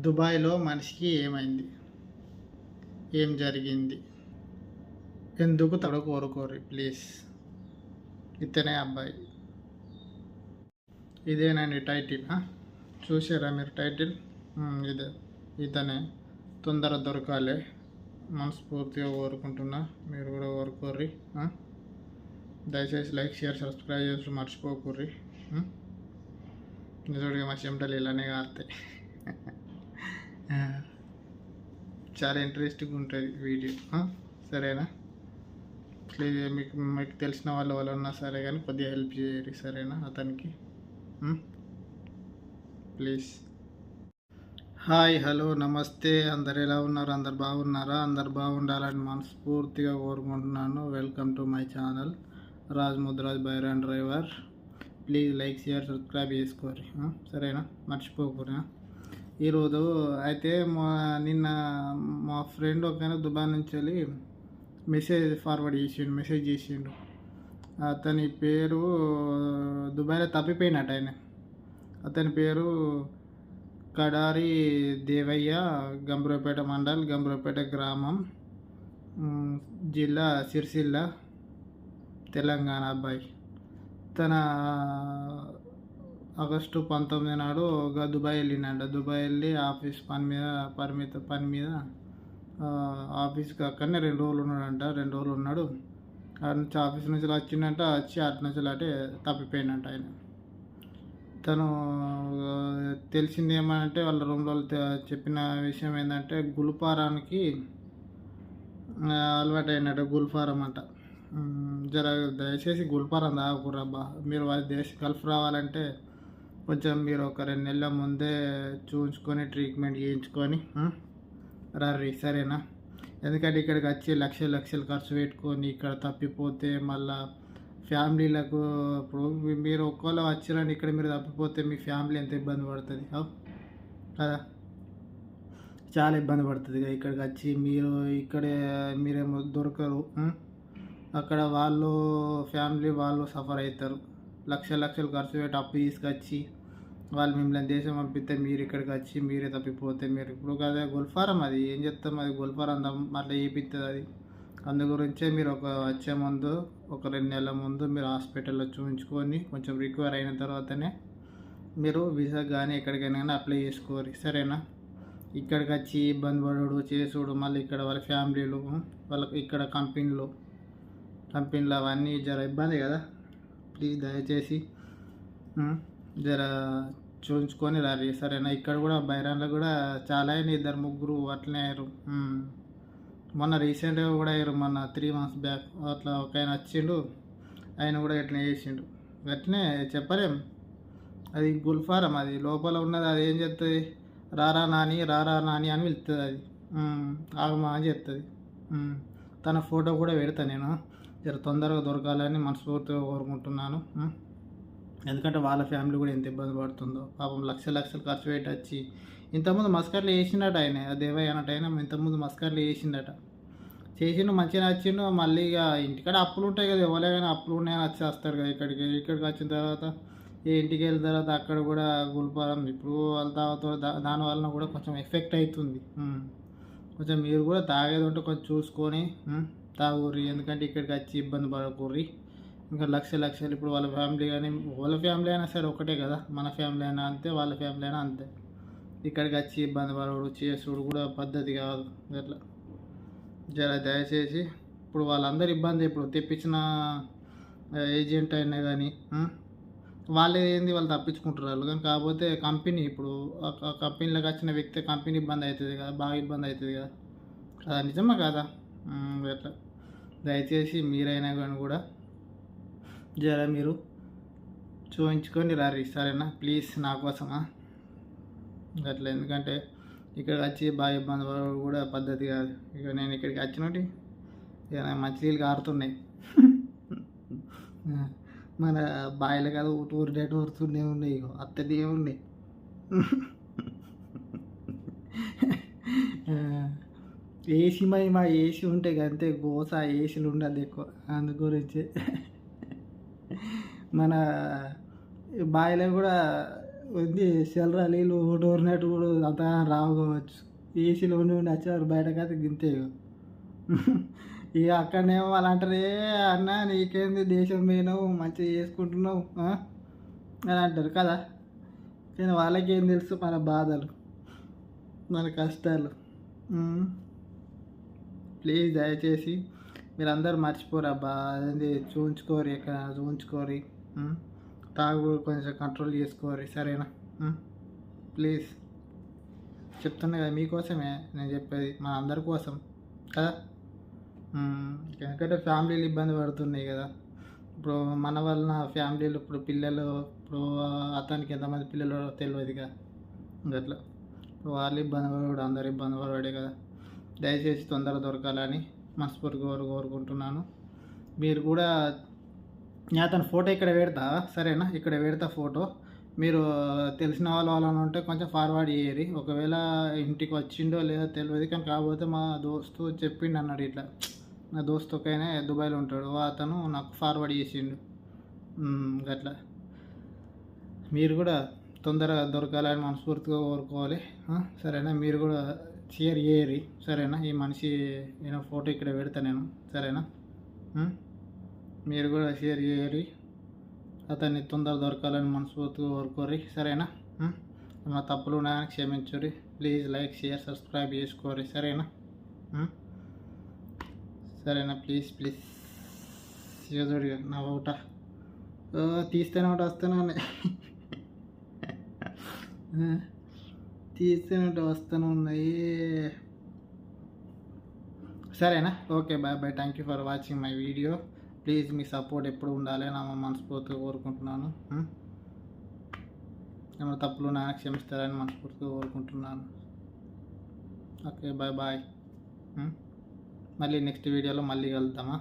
దుబాయ్లో మనిషికి ఏమైంది? ఏం జరిగింది? ఎందుకు తడ కోరుకోరు ప్లీజ్. ఇతనే అబ్బాయి. ఇదేనండి టైటిల్ చూసారా మీరు టైటిల్? ఇదే. ఇతనే. తొందర దొరకాలి. మనస్ఫూర్తిగా కోరుకుంటున్నా మీరు కూడా కోరుకోర్రి దయచేసి లైక్ షేర్ సబ్స్క్రైబ్ చేసి మర్చిపోకుర్రి ఉమ్? నిజంగా మా చెమటలు ఇలానే కాస్తాయి. చాలా ఇంట్రెస్టింగ్ ఉంటుంది వీడియో. సరేనా? ప్లీజ్ మీకు మీకు తెలిసిన వాళ్ళు వాళ్ళు ఉన్నా సరే కానీ కొద్దిగా హెల్ప్ చేయరు సరేనా అతనికి? ప్లీజ్ హాయ్ హలో నమస్తే. అందరు ఎలా ఉన్నారు? అందరు బాగున్నారా? అందరు బాగుండాలని మనస్ఫూర్తిగా కోరుకుంటున్నాను. Welcome to my channel Raj Mudiraj Byron driver please like share subscribe చేసుకోరి సరేనా? మర్చిపోకూరి ఈరోజు అయితే మా నిన్న మా ఫ్రెండ్ ఒక దుబాయ్ నుంచి వెళ్ళి మెసేజ్ ఫార్వర్డ్ చేసిండు మెసేజ్ చేసిండు. అతని పేరు దుబాయ్లో తప్పిపోయినట్టు ఆయన. అతని పేరు కడారి దేవయ్య గంబ్రోపేట మండల్ గంబ్రోపేట గ్రామం జిల్లా సిరిసిల్ల తెలంగాణ అబ్బాయి. తన ఆగస్టు పంతొమ్మిది నాడు ఒక దుబాయ్ వెళ్ళిండంట. దుబాయ్ వెళ్ళి ఆఫీస్ పని మీద పరిమిత పని మీద ఆఫీస్కి అక్కడనే రెండు రోజులు ఉన్నాడంట. రెండు రోజులు ఉన్నాడు. అటు నుంచి ఆఫీస్ నుంచి వచ్చిండంట. వచ్చి అటు నుంచి అటే తప్పిపోయిందంట ఆయన. తను తెలిసింది ఏమంటే వాళ్ళ రూమ్లో చెప్పిన విషయం ఏంటంటే గుల్ఫారానికి అలవాటు అయినట్టు గుల్ఫారం అంట. జర దయచేసి గుల్ఫారం తాగకూరబ్బా మీరు వాళ్ళ దేశ గల్ఫ్ రావాలంటే కొంచెం మీరు ఒక రెండు నెలల ముందే చూపించుకొని ట్రీట్మెంట్ చేయించుకొని ఆ, రర్రి సరేనా? ఎందుకంటే ఇక్కడికి వచ్చి లక్షలు లక్షలు ఖర్చు పెట్టుకొని ఇక్కడ తప్పిపోతే మళ్ళా ఫ్యామిలీలకు ఇప్పుడు మీరు ఒక్కళ్ళు వచ్చిరండి ఇక్కడ మీరు తప్పిపోతే మీ ఫ్యామిలీ ఎంత ఇబ్బంది పడుతుంది కదా? చాలా ఇబ్బంది పడుతుంది ఇక ఇక్కడికి వచ్చి. మీరు ఇక్కడే మీరేమో దొరకరు అక్కడ వాళ్ళు ఫ్యామిలీ వాళ్ళు సఫర్ అవుతారు. లక్ష లక్షలు ఖర్చు పెట్టి అప్పు తీసుకొచ్చి వాళ్ళు మిమ్మల్ని దేశం పంపిస్తే మీరు ఇక్కడికి వచ్చి మీరే తప్పిపోతే మీరు ఇప్పుడు కదా గొల్ఫారం అది. ఏం చెప్తాం అది? గొల్ఫారం అట్లా చేపిస్తుంది అది. అందు గురించే మీరు ఒక వచ్చే ముందు ఒక రెండు నెలల ముందు మీరు హాస్పిటల్లో చూపించుకొని కొంచెం రికవర్ అయిన తర్వాతనే మీరు వీసా కానీ ఎక్కడికైనా కానీ అప్లై చేసుకోరు సరేనా? ఇక్కడికి వచ్చి ఇబ్బంది పడుడు చేసుడు. మళ్ళీ ఇక్కడ వాళ్ళ ఫ్యామిలీలు వాళ్ళకి ఇక్కడ కంపెనీలు కంపెనీలు అవన్నీ జర ఇబ్బంది కదా? ప్లీజ్ దయచేసి జర చూపించుకొని రారి సరేనా? ఇక్కడ కూడా బైరాన్లో కూడా చాలా అయినా ఇద్దరు ముగ్గురు అట్లనే అయ్యారు. మొన్న రీసెంట్గా కూడా అయ్యారు మొన్న త్రీ మంత్స్ బ్యాక్. అట్లా ఒక ఆయన వచ్చిండు ఆయన కూడా ఇట్లా చేసిండు. అట్లనే చెప్పలేం. అది గుల్ఫారం అది. లోపల ఉన్నది అది ఏం చెప్తుంది రారా నాని రారా నాని అని పిలుస్తుంది అది. ఆగమా అని చెప్తుంది తన ఫోటో కూడా పెడతా నేను. జర తొందరగా దొరకాలని మనస్ఫూర్తిగా కోరుకుంటున్నాను. ఎందుకంటే వాళ్ళ ఫ్యామిలీ కూడా ఎంత ఇబ్బంది పడుతుందో. పాపం లక్ష లక్షలు ఖర్చు పెట్టి వచ్చి ఇంతకుముందు మస్కర్లు వేసిండట ఆయన దేవయ్య అన్నట్టు ఆయన ఇంతకుముందు మస్కర్లు వేసిండట. చేసిండు మంచిగా వచ్చిండు మళ్ళీ ఇక ఇంటికాడ అప్పులు ఉంటాయి కదా ఎవరే అప్పులు ఉన్నాయని వచ్చేస్తారు కదా ఇక్కడికి. ఇక్కడికి వచ్చిన తర్వాత ఈ ఇంటికి వెళ్ళిన తర్వాత అక్కడ కూడా గుల్పారం ఇప్పుడు వాళ్ళ తాగుతో దాని వలన కూడా కొంచెం ఎఫెక్ట్ అవుతుంది. కొంచెం మీరు కూడా తాగేది ఉంటే కొంచెం చూసుకొని తాగుర్రి. ఎందుకంటే ఇక్కడికి వచ్చి ఇబ్బంది పడకూర్రి. ఇంకా లక్ష లక్షలు ఇప్పుడు వాళ్ళ ఫ్యామిలీ కానీ వాళ్ళ ఫ్యామిలీ అయినా సరే ఒకటే కదా. మన ఫ్యామిలీ అయినా అంతే వాళ్ళ ఫ్యామిలీ అయినా అంతే. ఇక్కడికి వచ్చి ఇబ్బంది పడవడు చేసుడు కూడా పద్ధతి కాదు. అట్లా. జర దయచేసి ఇప్పుడు వాళ్ళందరూ ఇబ్బంది ఇప్పుడు తెప్పించిన ఏజెంట్ అయినా కానీ వాళ్ళు ఏంది వాళ్ళు తప్పించుకుంటారు వాళ్ళు. కానీ కాకపోతే కంపెనీ ఇప్పుడు ఆ కంపెనీలోకి వచ్చిన వ్యక్తి కంపెనీ ఇబ్బంది అవుతుంది కదా బాగా ఇబ్బంది అవుతుంది కదా. కదా నిజమా కదా? ఎట్లా అట్లా. దయచేసి మీరైనా కానీ కూడా జర మీరు చూపించుకొని రారి సరేనా? ప్లీజ్ నా కోసమా? అట్లా ఎందుకంటే ఇక్కడికి వచ్చి బాగా ఇబ్బంది పడడం కూడా పద్ధతి కాదు. ఇక నేను ఇక్కడికి వచ్చినట్టు ఇక మంచి నీళ్ళు కారుతున్నాయి. మన బాయిలు కదా ఊరిడేట ఊరుతూనే ఉన్నాయి ఇక అత్తనే ఉన్నాయి ఏసీ మై మా ఏసీ ఉంటే అంతే గోస ఏసీలు ఉండదు ఎక్కువ. అందు గురించి మన బాయిలో కూడా ఉంది సెలరా నీళ్ళు డోర్ కూడా అంత రావు ఏసీలో ఉండి ఉండి వచ్చేవారు బయటకైతే గింతే ఇక. ఇక అక్కడనేమో వాళ్ళు అంటారు ఏ అన్న నీకేంది దేశం పోయినావు మంచిగా చేసుకుంటున్నావు అని అంటారు కదా. కానీ వాళ్ళకేం తెలుసు మన బాధలు మన కష్టాలు. ప్లీజ్ దయచేసి మీరందరూ మర్చిపోరబ్బా అదేంది చూంచుకోరి ఎక్కడ చూంచుకోరి తాగుడు తాగు కొంచెం కంట్రోల్ చేసుకోరి సరేనా? ప్లీజ్ చెప్తున్నా కదా మీకోసమే నేను చెప్పేది మన అందరి కోసం కదా? ఎందుకంటే ఫ్యామిలీలు ఇబ్బంది పడుతున్నాయి కదా. ఇప్పుడు మన వలన ఫ్యామిలీలు ఇప్పుడు పిల్లలు ఇప్పుడు అతనికి ఎంతమంది పిల్లలు తెలియదుగా. అట్లా ఇప్పుడు వాళ్ళు ఇబ్బంది పడడు అందరు ఇబ్బంది పడవాడే కదా. దయచేసి తొందరగా దొరకాలని మనస్ఫూర్తిగా కోరు కోరుకుంటున్నాను. మీరు కూడా నేను అతని ఫోటో ఇక్కడ పెడతా. సరేనా? ఇక్కడ పెడతా ఫోటో. మీరు తెలిసిన వాళ్ళు వాళ్ళని ఉంటే కొంచెం ఫార్వర్డ్ చేయరి ఒకవేళ ఇంటికి వచ్చిండో లేదో తెలియదు కానీ కాకపోతే మా దోస్తు చెప్పిండు అన్నాడు ఇట్లా. నా దోస్తు ఒక ఆయన దుబాయ్లో ఉంటాడు. అతను నాకు ఫార్వర్డ్ చేసిండు. అట్లా మీరు కూడా తొందరగా దొరకాలని మనస్ఫూర్తిగా కోరుకోవాలి. సరేనా? మీరు కూడా షేర్ చేయరి సరేనా? ఈ మనిషి నేను ఫోటో ఇక్కడ పెడతా నేను. సరేనా? మీరు కూడా షేర్ చేయరి అతన్ని తొందర దొరకాలని మనస్ఫూర్తిగా కోరుకోరి సరేనా? ఉమ్? ఏమైనా తప్పులు ఉన్నాయని క్షమించురి ప్లీజ్ లైక్ షేర్ సబ్స్క్రైబ్ చేసుకోరి సరేనా? సరేనా? Please please. చూడుగా నా ఒకట తీస్తేనే ఒకటి వస్తాను తీస్తేనే ఒకటి వస్తూనే ఉన్నాయి. సరేనా? Okay bye bye. Thank you for watching my video. Please me support ఎప్పుడు ఉండాలి నా మనస్ఫూర్తిగా కోరుకుంటున్నాను. ఏమైనా తప్పులు నాయన క్షమిస్తారని మనస్ఫూర్తిగా కోరుకుంటున్నాను. Okay bye bye. మళ్ళీ నెక్స్ట్ వీడియోలో మళ్ళీ కలుద్దామా?